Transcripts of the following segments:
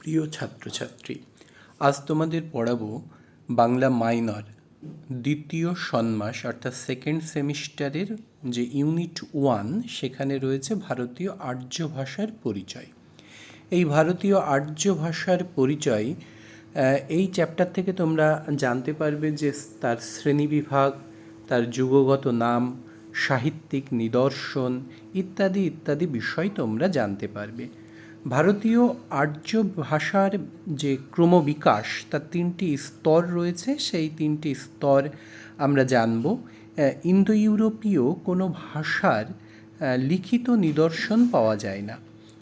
প্রিয় ছাত্রছাত্রী, আজ তোমাদের পড়াবো বাংলা মাইনর দ্বিতীয় ষণ্মাস অর্থাৎ সেকেন্ড সেমিস্টারের যে ইউনিট ওয়ান, সেখানে রয়েছে ভারতীয় আর্য ভাষার পরিচয়। এই ভারতীয় আর্য ভাষার পরিচয় এই চ্যাপ্টার থেকে তোমরা জানতে পারবে যে তার শ্রেণীবিভাগ তার যুগগত নাম, সাহিত্যিক নিদর্শন ইত্যাদি ইত্যাদি বিষয় তোমরা জানতে পারবে। ভারতীয় আর্য ভাষার যে ক্রমবিকাশ, তার তিনটি স্তর রয়েছে। সেই তিনটি স্তর আমরা জানব। ইন্দো ইউরোপীয় কোনো ভাষার লিখিত নিদর্শন পাওয়া যায় না।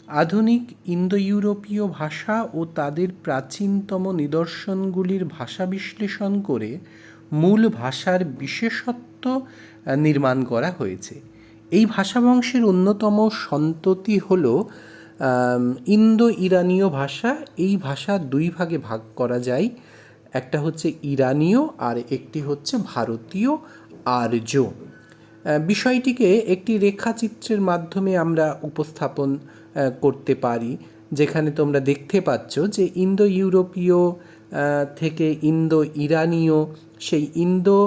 আধুনিক ইন্দো ইউরোপীয় ভাষা ও তাদের প্রাচীনতম নিদর্শনগুলির ভাষা বিশ্লেষণ করে মূল ভাষার বিশেষত্ব নির্মাণ করা হয়েছে। এই ভাষাবংশের অন্যতম সন্ততি হল ইন্দো ইরানীয় ভাষা, এই ভাষা দুই ভাগে ভাগ করা যায়। একটা হচ্ছে ইরানীয় আর একটি হচ্ছে ভারতীয় আর্য। বিষয়টিকে একটি রেখাচিত্রের মাধ্যমে আমরা উপস্থাপন করতে পারি। যেখানে তোমরা দেখতে পাচ্ছ যে ইন্দো ইউরোপীয় থেকে ইন্দো ইরানীয় সেই ইন্দো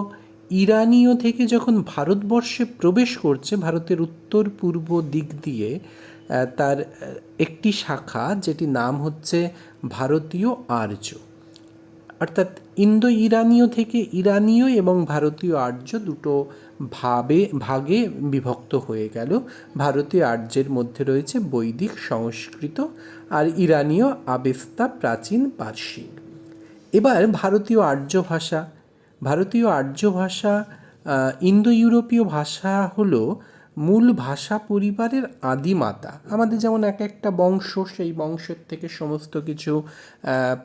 ইরানীয় থেকে যখন ভারতবর্ষে প্রবেশ করছে, ভারতের উত্তর পূর্ব দিক দিয়ে তার একটি শাখা যেটি নাম হচ্ছে ভারতীয় আর্য। অর্থাৎ ইন্দো ইরানীয় থেকে ইরানীয় এবং ভারতীয় আর্য দুটো ভাবে, ভাগে বিভক্ত হয়ে গেল। ভারতীয় আর্যের মধ্যে রয়েছে বৈদিক, সংস্কৃত আর ইরানীয় আবেস্তা প্রাচীন পার্সিক এবার ভারতীয় আর্য ভাষা ভারতীয় আর্য ভাষা ইন্দো ইউরোপীয় ভাষা হলো মূল ভাষা পরিবারের আদিমাতা আমাদের যেমন এক একটা বংশ, সেই বংশের থেকে সমস্ত কিছু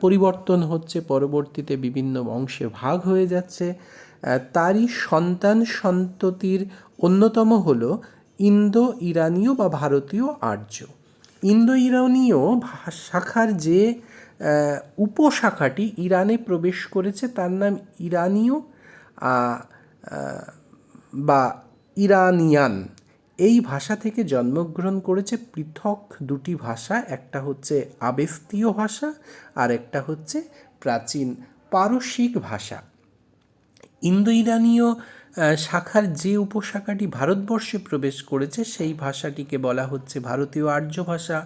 পরিবর্তন হচ্ছে, পরবর্তীতে বিভিন্ন বংশে ভাগ হয়ে যাচ্ছে। তারই সন্তান সন্ততির অন্যতম হল ইন্দো ইরানীয় বা ভারতীয় আর্য। ইন্দো ইরানীয় শাখার যে উপশাখাটি ইরানে প্রবেশ করেছে। তার নাম ইরানীয় বা ইরানিয়ান। এই ভাষা থেকে জন্মগ্রহণ করেছে। পৃথক দুটি ভাষা, একটা হচ্ছে আবেস্তীয় ভাষা আর একটা হচ্ছে প্রাচীন পারসিক ভাষা। ইন্দো ইরানীয় শাখার যে উপশাখাটি ভারতবর্ষে প্রবেশ করেছে, সেই ভাষাটিকে বলা হচ্ছে ভারতীয় আর্য ভাষা।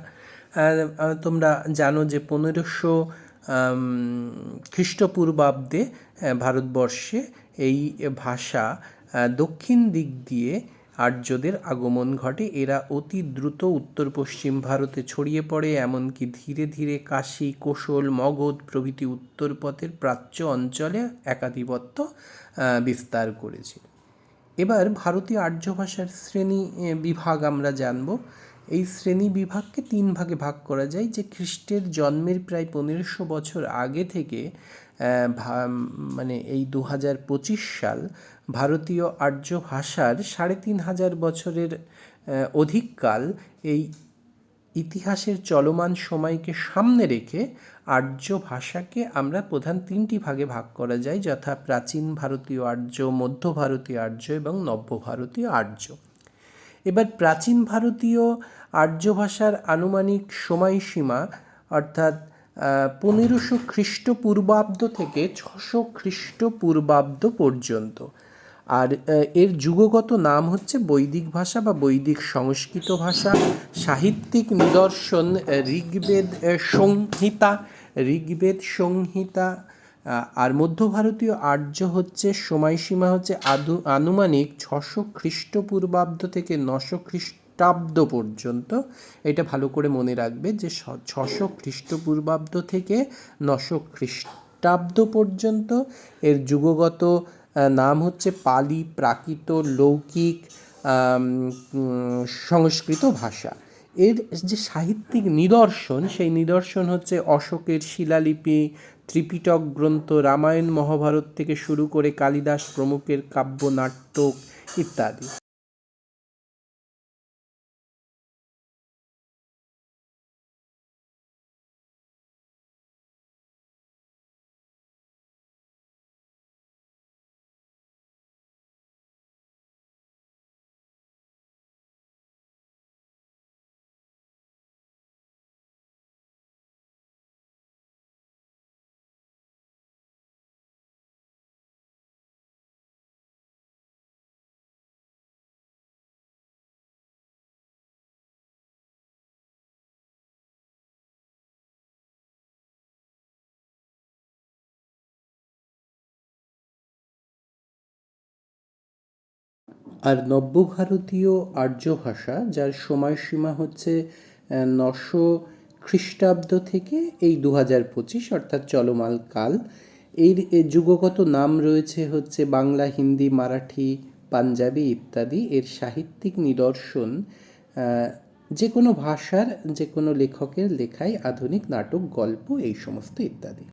তোমরা জানো যে পনেরোশো খ্রিস্টপূর্বাব্দে ভারতবর্ষে এই ভাষা দক্ষিণ দিক দিয়ে আর্যদের আগমন ঘটে। এরা অতি দ্রুত উত্তর পশ্চিম ভারতে ছড়িয়ে পড়ে, এমনকি ধীরে ধীরে কাশী, কোশল, মগধ প্রভৃতি উত্তর পথের প্রাচ্য অঞ্চলে একাধিপত্য বিস্তার করেছিল এবার ভারতীয় আর্য ভাষার শ্রেণি বিভাগ আমরা জানব। এই শ্রেণি বিভাগকে তিন ভাগে ভাগ করা যায়, যে খ্রিস্টের জন্মের প্রায় পনেরোশো বছর আগে থেকে মানে এই দু হাজার পঁচিশ সাল ভারতীয় আর্য ভাষার সাড়ে তিন হাজার বছরের অধিককাল এই ইতিহাসের চলমান সময়কে সামনে রেখে আর্য ভাষাকে আমরা প্রধান তিনটি ভাগে ভাগ করা যায়, যথা প্রাচীন ভারতীয় আর্য, মধ্য ভারতীয় আর্য এবং নব্য ভারতীয় আর্য। এবার প্রাচীন ভারতীয় আর্য ভাষার আনুমানিক সময়সীমা, অর্থাৎ পনেরোশো খ্রিস্টপূর্বাব্দ থেকে ছশো খ্রিস্টপূর্বাব্দ পর্যন্ত। আর এর যুগগত নাম হচ্ছে বৈদিক ভাষা বা বৈদিক সংস্কৃত ভাষা। সাহিত্যিক নিদর্শন, ঋগ্বেদ, সংহিতা ঋগ্বেদ, সংহিতা আর মধ্য ভারতীয় আর্য হচ্ছে সময়সীমা হচ্ছে আদু আনুমানিক ছশো খ্রিস্টপূর্বাব্দ থেকে নশো খ্রিস্টাব্দ পর্যন্ত। এটা ভালো করে মনে রাখবে যে ছশো খ্রিস্টপূর্বাব্দ থেকে নশো খ্রিস্টাব্দ পর্যন্ত। এর যুগগত নাম হচ্ছে পালি, প্রাকৃত, লৌকিক সংস্কৃত ভাষা। এর যে সাহিত্যিক নিদর্শন, সেই নিদর্শন হচ্ছে অশোকের শিলালিপি, ত্রিপিটক গ্রন্থ, রামায়ণ, মহাভারত থেকে শুরু করে কালিদাস প্রমুখের কাব্য নাটক ইত্যাদি। আর নব্যভারতীয় আর্য ভাষা, যার সময়সীমা হচ্ছে নশো খ্রিস্টাব্দ থেকে এই দু হাজার পঁচিশ, অর্থাৎ চলমাল কাল। এর যুগগত নাম রয়েছে হচ্ছে বাংলা, হিন্দি, মারাঠি, পাঞ্জাবি ইত্যাদি। এর সাহিত্যিক নিদর্শন যে কোনো ভাষার যে কোনো লেখকের লেখায় আধুনিক নাটক, গল্প, এই সমস্ত ইত্যাদি।